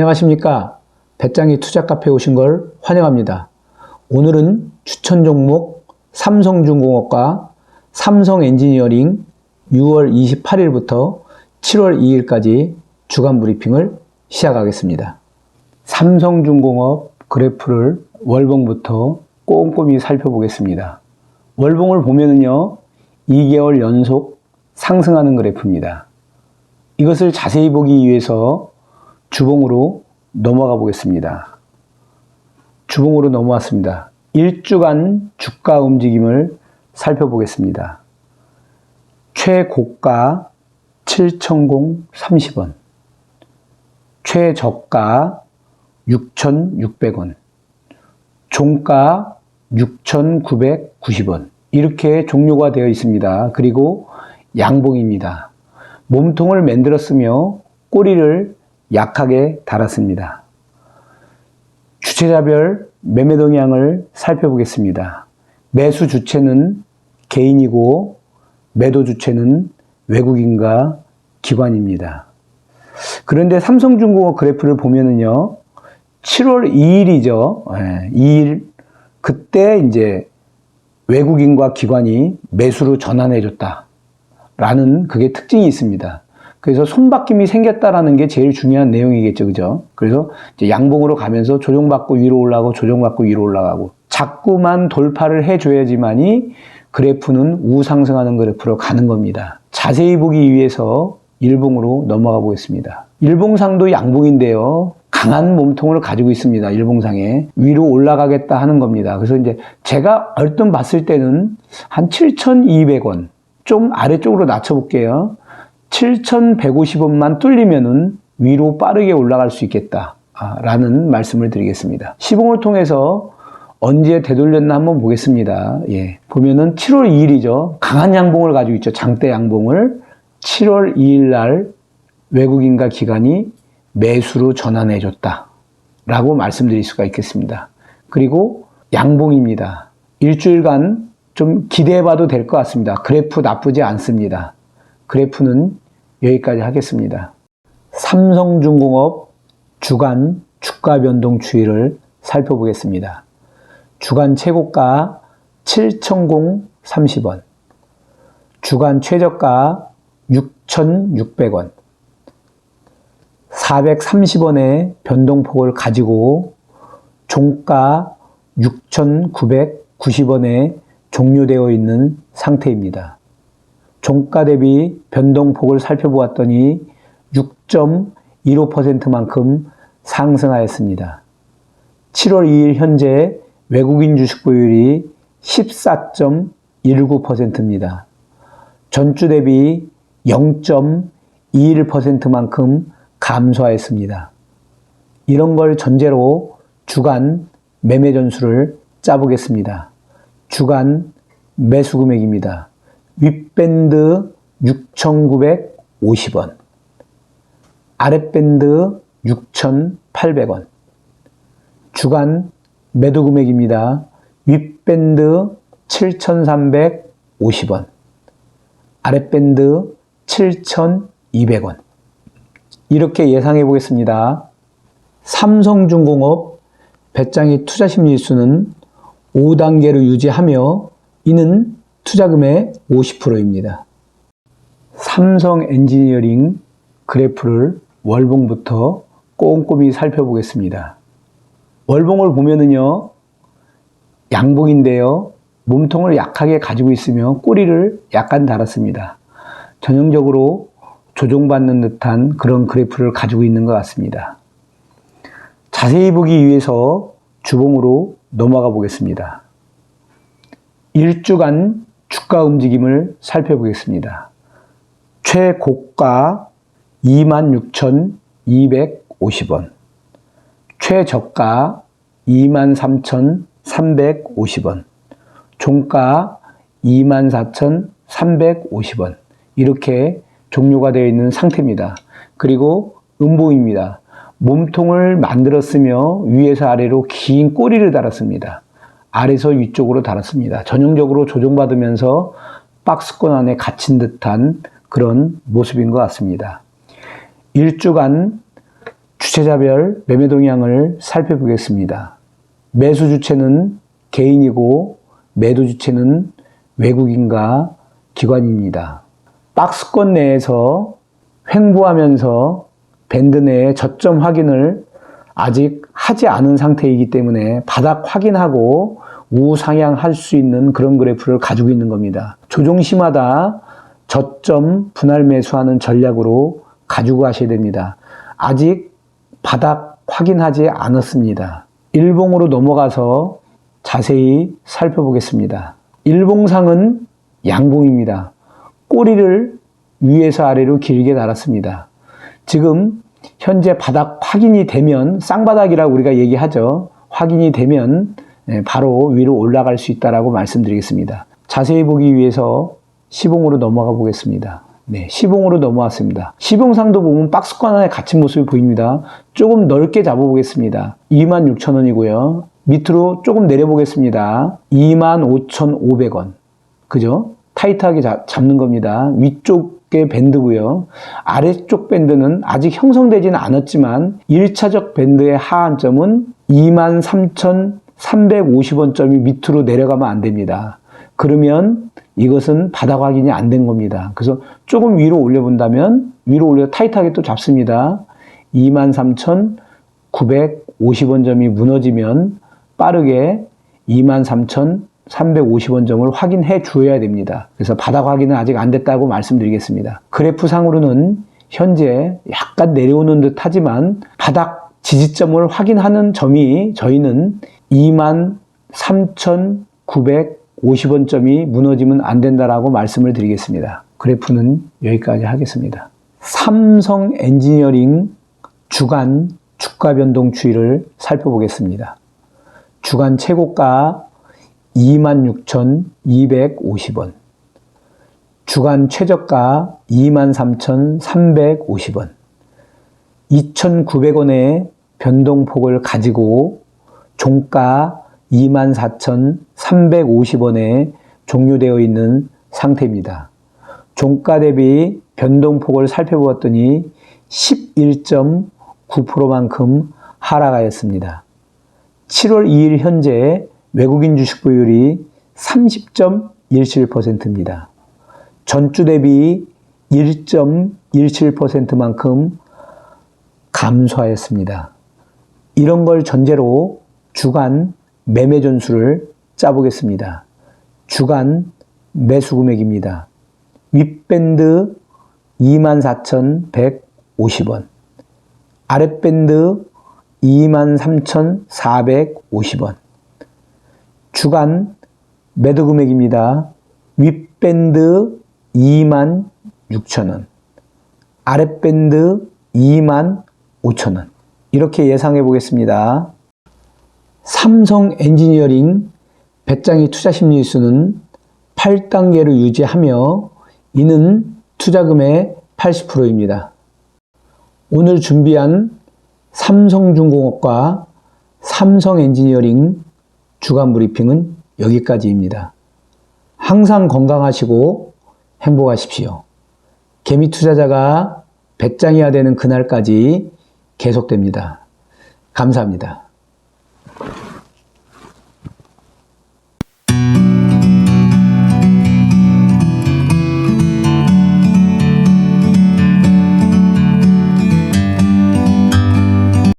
안녕하십니까. 배짱이 투자 카페에 오신 걸 환영합니다. 오늘은 추천 종목 삼성중공업과 삼성 엔지니어링 6월 28일부터 7월 2일까지 주간 브리핑을 시작하겠습니다. 삼성중공업 그래프를 월봉부터 꼼꼼히 살펴보겠습니다. 월봉을 보면은요, 2개월 연속 상승하는 그래프입니다. 이것을 자세히 보기 위해서 주봉으로 넘어가 보겠습니다. 주봉으로 넘어왔습니다. 1주간 주가 움직임을 살펴보겠습니다. 최고가 7,030원, 최저가 6,600원, 종가 6,990원. 이렇게 종료가 되어 있습니다. 그리고 양봉입니다. 몸통을 만들었으며 꼬리를 약하게 달았습니다. 주체자별 매매 동향을 살펴보겠습니다. 매수 주체는 개인이고 매도 주체는 외국인과 기관입니다. 그런데 삼성중공업 그래프를 보면은요, 7월 2일이죠. 2일 그때 이제 외국인과 기관이 매수로 전환해 줬다. 라는 그게 특징이 있습니다. 그래서 손바뀜이 생겼다라는 게 제일 중요한 내용이겠죠. 그죠? 그래서 양봉으로 가면서 조정받고 위로 올라가고 조정받고 위로 올라가고 자꾸만 돌파를 해 줘야지만이 그래프는 우상승하는 그래프로 가는 겁니다. 자세히 보기 위해서 일봉으로 넘어가 보겠습니다. 일봉상도 양봉인데요. 강한 몸통을 가지고 있습니다. 일봉상에. 위로 올라가겠다 하는 겁니다. 그래서 이제 제가 얼뜻 봤을 때는 한 7,200원. 좀 아래쪽으로 낮춰볼게요. 7,150원만 뚫리면은 위로 빠르게 올라갈 수 있겠다. 라는 말씀을 드리겠습니다. 시봉을 통해서 언제 되돌렸나 한번 보겠습니다. 예. 보면은 7월 2일이죠. 강한 양봉을 가지고 있죠. 장대 양봉을 7월 2일 날 외국인과 기관이 매수로 전환해 줬다. 라고 말씀드릴 수가 있겠습니다. 그리고 양봉입니다. 일주일간 좀 기대해 봐도 될 것 같습니다. 그래프 나쁘지 않습니다. 그래프는 여기까지 하겠습니다. 삼성중공업 주간 주가 변동 추이를 살펴보겠습니다. 주간 최고가 7,030원, 주간 최저가 6,600원, 430원의 변동폭을 가지고 종가 6,990원에 종료되어 있는 상태입니다. 종가 대비 변동폭을 살펴보았더니 6.15%만큼 상승하였습니다. 7월 2일 현재 외국인 주식 보율이 14.19%입니다. 전주 대비 0.21%만큼 감소하였습니다. 이런 걸 전제로 주간 매매 전수를 짜보겠습니다. 주간 매수 금액입니다. 윗밴드 6,950원, 아랫밴드 6,800원, 주간 매도 금액입니다. 윗밴드 7,350원, 아랫밴드 7,200원. 이렇게 예상해 보겠습니다. 삼성중공업 배짱이 투자 심리수는 5단계로 유지하며 이는 투자금의 50%입니다. 삼성 엔지니어링 그래프를 월봉부터 꼼꼼히 살펴보겠습니다. 월봉을 보면은요, 양봉인데요, 몸통을 약하게 가지고 있으며 꼬리를 약간 달았습니다. 전형적으로 조종받는 듯한 그런 그래프를 가지고 있는 것 같습니다. 자세히 보기 위해서 주봉으로 넘어가 보겠습니다. 1주간 주가 움직임을 살펴보겠습니다. 최고가 26,250원, 최저가 23,350원, 종가 24,350원, 이렇게 종료가 되어 있는 상태입니다. 그리고 음봉입니다. 몸통을 만들었으며 위에서 아래로 긴 꼬리를 달았습니다. 아래서 위쪽으로 달았습니다. 전형적으로 조정받으면서 박스권 안에 갇힌 듯한 그런 모습인 것 같습니다. 일주간 주체자별 매매 동향을 살펴보겠습니다. 매수 주체는 개인이고 매도 주체는 외국인과 기관입니다. 박스권 내에서 횡보하면서 밴드 내의 저점 확인을 아직 하지 않은 상태이기 때문에 바닥 확인하고 우상향할 수 있는 그런 그래프를 가지고 있는 겁니다. 조종시마다 저점 분할 매수하는 전략으로 가지고 가셔야 됩니다. 아직 바닥 확인하지 않았습니다. 일봉으로 넘어가서 자세히 살펴보겠습니다. 일봉상은 양봉입니다. 꼬리를 위에서 아래로 길게 달았습니다. 지금 현재 바닥 확인이 되면 쌍바닥이라고 우리가 얘기하죠. 확인이 되면 예, 바로 위로 올라갈 수 있다라고 말씀드리겠습니다. 자세히 보기 위해서 시봉으로 넘어가 보겠습니다. 네, 시봉으로 넘어왔습니다. 시봉상도 보면 박스권 안에 갇힌 모습이 보입니다. 조금 넓게 잡아보겠습니다. 26,000원이고요. 밑으로 조금 내려보겠습니다. 25,500원. 그죠? 타이트하게 잡, 잡는 겁니다. 위쪽 의 밴드고요. 아래쪽 밴드는 아직 형성되지는 않았지만 1차적 밴드의 하한점은 23,350원점이 밑으로 내려가면 안 됩니다. 그러면 이것은 바닥 확인이 안 된 겁니다. 그래서 조금 위로 올려본다면 위로 올려 타이트하게 또 잡습니다. 23,950원 점이 무너지면 빠르게 23,350원 점을 확인해 주어야 됩니다. 그래서 바닥 확인은 아직 안 됐다고 말씀드리겠습니다. 그래프 상으로는 현재 약간 내려오는 듯 하지만 바닥 지지점을 확인하는 점이 저희는 23,950원 점이 무너지면 안 된다라고 말씀을 드리겠습니다. 그래프는 여기까지 하겠습니다. 삼성 엔지니어링 주간 주가 변동 추이를 살펴보겠습니다. 주간 최고가 26,250원. 주간 최저가 23,350원. 2,900원의 변동폭을 가지고 종가 24,350원에 종료되어 있는 상태입니다. 종가 대비 변동폭을 살펴보았더니 11.9%만큼 하락하였습니다. 7월 2일 현재 외국인 주식 보율이 30.17%입니다. 전주 대비 1.17%만큼 감소하였습니다. 이런 걸 전제로 주간 매매 전수를 짜보겠습니다. 주간 매수 금액입니다. 윗밴드 24,150원, 아랫밴드 23,450원. 주간 매도 금액입니다. 윗밴드 26,000원. 아랫밴드 25,000원. 이렇게 예상해 보겠습니다. 삼성 엔지니어링 배짱이 투자 심리 수는 8단계를 유지하며 이는 투자금의 80%입니다. 오늘 준비한 삼성중공업과 삼성엔지니어링 주간 브리핑은 여기까지입니다. 항상 건강하시고 행복하십시오. 개미 투자자가 배짱이야 되는 그날까지 계속됩니다. 감사합니다.